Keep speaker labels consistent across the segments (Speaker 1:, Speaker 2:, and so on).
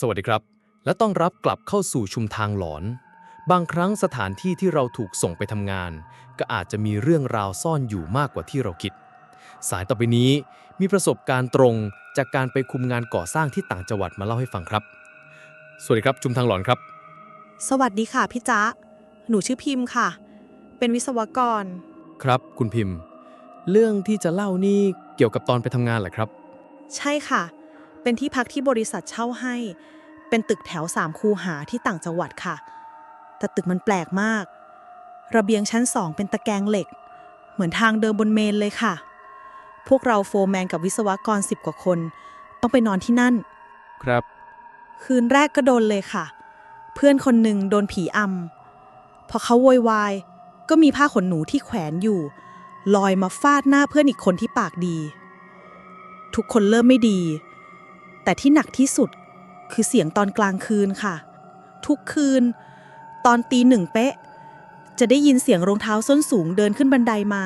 Speaker 1: สวัสดีครับ และต้องรับกลับเข้าสู่ชุมทางหลอน บางครั้งสถานที่ที่เราถูกส่งไปทำงาน ก็อาจจะมีเรื่องราวซ่อนอยู่มากกว่าที่เราคิด สายต่อไปนี้มีประสบการณ์ตรงจากการไปคุมงานก่อสร้างที่ต่างจังหวัดมาเล่าให้ฟังครับ สวัสดีครับชุมทางหลอนครับ
Speaker 2: สวัสดีค่ะพี่จ๊ะ หนูชื่อพิมพ์ค่ะ เป็นวิศวกร
Speaker 1: ครับ คุณพิมพ์ เรื่องที่จะเล่านี่เกี่ยวกับตอนไปทำงานเหรอครับ
Speaker 2: ใช่ค่ะ เป็นที่พักที่บริษัทเช่าให้ เป็นตึกแถวสามคูหาที่ต่างจังหวัดค่ะ แต่ตึกมันแปลกมาก ระเบียงชั้นสองเป็นตะแกรงเหล็ก เหมือนทางเดินบนเมนเลยค่ะ พวกเราโฟร์แมนกับวิศวกรสิบกว่าคน ต้องไปนอนที่นั่น
Speaker 1: ครับ
Speaker 2: คืนแรกก็โดนเลยค่ะ เพื่อนคนหนึ่งโดนผีอำพอเขาโวยวาย ก็มีผ้าขนหนูที่แขวนอยู่ ลอยมาฟาดหน้าเพื่อนอีกคนที่ปากดี ทุกคนเริ่มไม่ดี แต่ที่หนักที่สุดคือเสียงตอนกลางคืนค่ะ ทุกคืน ตอนตีหนึ่งเป๊ะ จะได้ยินเสียงรองเท้าส้นสูงเดินขึ้นบันไดมา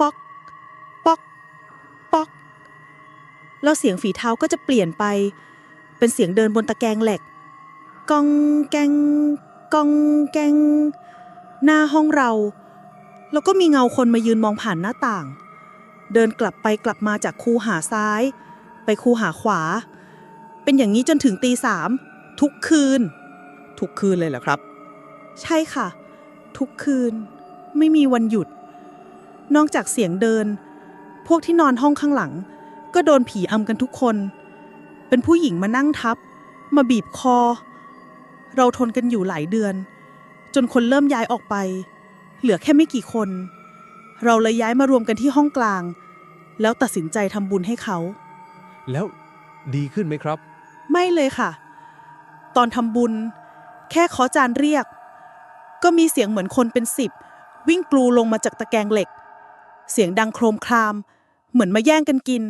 Speaker 2: ป๊อก ป๊อก ป๊อก แล้วเสียงฝีเท้าก็จะเปลี่ยนไป เป็นเสียงเดินบนตะแกรงเหล็กกองแกงกองแกงหน้าห้องเรา แล้วก็มีเงาคนมายืนมองผ่านหน้าต่าง เดินกลับไปกลับมาจากคูหาซ้าย ไปคูหาขวา เป็นอย่างนี้จนถึงตีสามทุกคืน ทุกคืนเลยเหรอครับ ใช่ค่ะ ทุกคืนไม่มีวันหยุด นอกจากเสียงเดิน พวกที่นอนห้องข้างหลัง ก็โดนผีอำกันทุกคน เป็นผู้หญิงมานั่งทับ มาบีบคอ เราทนกันอยู่หลายเดือน จนคนเริ่มย้ายออกไป เหลือแค่ไม่กี่คน เราเลยย้ายมารวมกันที่ห้องกลาง แล้วตัดสินใจทำบุญให้เขา
Speaker 1: แล้วดีขึ้นไหมครับ
Speaker 2: ไม่เลยค่ะ ตอนทำบุญ แค่ขอจานเรียก ก็มีเสียงเหมือนคนเป็นสิบ วิ่งกลูลงมาจากตะแกรงเหล็ก เสียงดังโครมคราม เหมือนมาแย่งกันกิน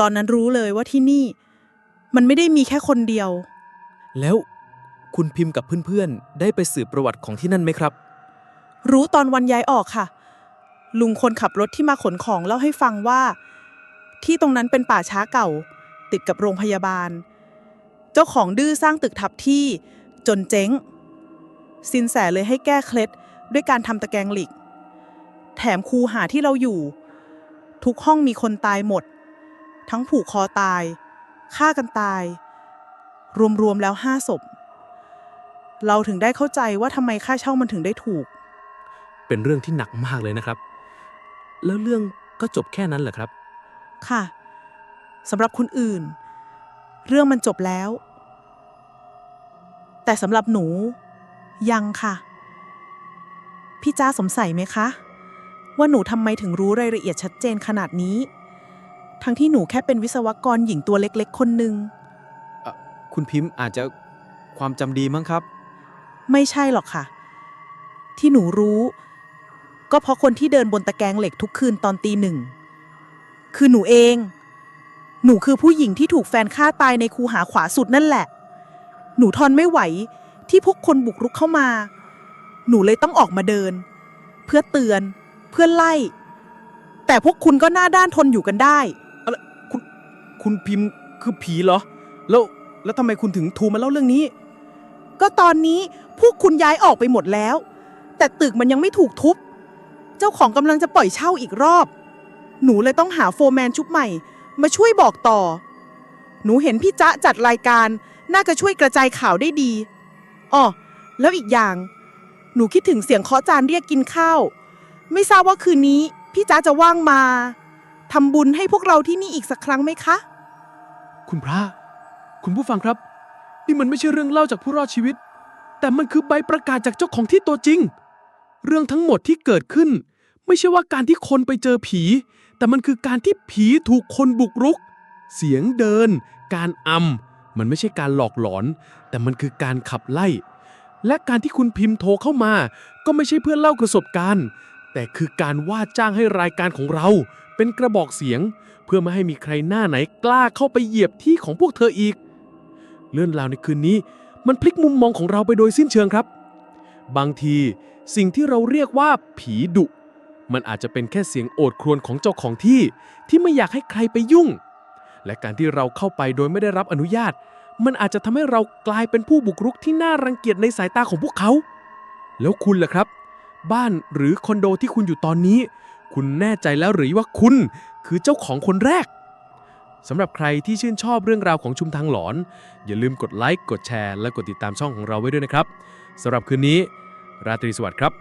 Speaker 2: ตอนนั้นรู้เลยว่าที่นี่ มันไม่ได้มีแค่คนเดียว
Speaker 1: แล้วคุณพิมพ์กับเพื่อนๆ ได้ไปสืบประวัติของที่นั่นไหมครับ
Speaker 2: รู้ตอนวันย้ายออกค่ะ ลุงคนขับรถที่มาขนของเล่าให้ฟังว่า ที่ตรงนั้นเป็นป่าช้าเก่า ติดกับโรงพยาบาล เจ้าของดื้อสร้างตึกทับที่จนเจ๊ง สินแสเลยให้แก้เคล็ดด้วยการทำตะแกรงหล็กแถมคูหาที่เราอยู่ ทุกห้องมีคนตายหมด ทั้งผูกคอตายฆ่ากันตาย รวมๆแล้วห้าศพ เราถึงได้เข้าใจว่าทำไมค่าเช่ามันถึงได้ถูก
Speaker 1: เป็นเรื่องที่หนักมากเลยนะครับ แล้วเรื่องก็จบแค่นั้นเหรอครับ
Speaker 2: ค่ะสำหรับคนอื่น เรื่องมันจบแล้ว แต่สำหรับหนู ยังค่ะ พี่จ้าสงสัยไหมคะ ว่าหนูทำไมถึงรู้รายละเอียดชัดเจนขนาดนี้ ทั้งที่หนูแค่เป็นวิศวกรหญิงตัวเล็กๆ คนหนึ่ง
Speaker 1: คุณพิมพ์อาจจะความจำดีมั้งครับ
Speaker 2: ไม่ใช่หรอกค่ะ ที่หนูรู้ ก็เพราะคนที่เดินบนตะแกรงเหล็กทุกคืนตอนตีหนึ่ง คือหนูเอง หนูคือผู้หญิงที่ถูกแฟนฆ่าตายในคูหาขวาสุดนั่นแหละ หนูทนไม่ไหวที่พวกคนบุกรุกเข้ามา หนูเลยต้องออกมาเดิน เพื่อเตือนเพื่อไล่ แต่พวกคุณก็หน้าด้านทนอยู่กันได้
Speaker 1: คุณพิมพ์คือผีเหรอ แล้วแล้วทำไมคุณถึงโทูมาเล่าเรื่องนี้
Speaker 2: ก็ตอนนี้พวกคุณย้ายออกไปหมดแล้ว แต่ตึกมันยังไม่ถูกทุบ เจ้าของกำลังจะปล่อยเช่าอีกรอบ หนูเลยต้องหาโฟร์แมนชุดใหม่ มาช่วยบอกต่อ หนูเห็นพี่จ๊ะจัดรายการ น่าจะช่วยกระจายข่าวได้ดีอ๋อแล้วอีกอย่าง หนูคิดถึงเสียงเคาะจานเรียกกินข้าว ไม่ทราบว่าคืนนี้ พี่จ๊ะจะว่างมาทำบุญให้พวกเราที่นี่อีกสักครั้งไหมคะ
Speaker 3: คุณพระ คุณผู้ฟังครับ นี่มันไม่ใช่เรื่องเล่าจากผู้รอดชีวิต แต่มันคือใบประกาศจากเจ้าของที่ตัวจริง เรื่องทั้งหมดที่เกิดขึ้น ไม่ใช่ว่าการที่คนไปเจอผี แต่มันคือการที่ผีถูกคนบุกรุก เสียงเดิน การอำมันไม่ใช่การหลอกหลอน แต่มันคือการขับไล่ และการที่คุณพิมพ์โทรเข้ามา ก็ไม่ใช่เพื่อเล่าประสบการณ์ แต่คือการว่าจ้างให้รายการของเรา เป็นกระบอกเสียง เพื่อไม่ให้มีใครหน้าไหนกล้าเข้าไปเหยียบที่ของพวกเธออีก เรื่องราวในคืนนี้ มันพลิกมุมมองของเราไปโดยสิ้นเชิงครับ บางทีสิ่งที่เราเรียกว่าผีดุ มันอาจจะเป็นแค่เสียงโอดครวญของเจ้าของที่ ที่ไม่อยากให้ใครไปยุ่ง และการที่เราเข้าไปโดยไม่ได้รับอนุญาต มันอาจจะทำให้เรากลายเป็นผู้บุกรุกที่น่ารังเกียจในสายตาของพวกเขา แล้วคุณล่ะครับ บ้านหรือคอนโดที่คุณอยู่ตอนนี้ คุณแน่ใจแล้วหรือว่าคุณ คือเจ้าของคนแรกสำหรับใครที่ชื่นชอบเรื่องราวของชุมทางหลอน อย่าลืมกดไลค์กดแชร์ และกดติดตามช่องของเราไว้ด้วยนะครับสำหรับคืนนี้ ราตรีสวัสดิ์ครับ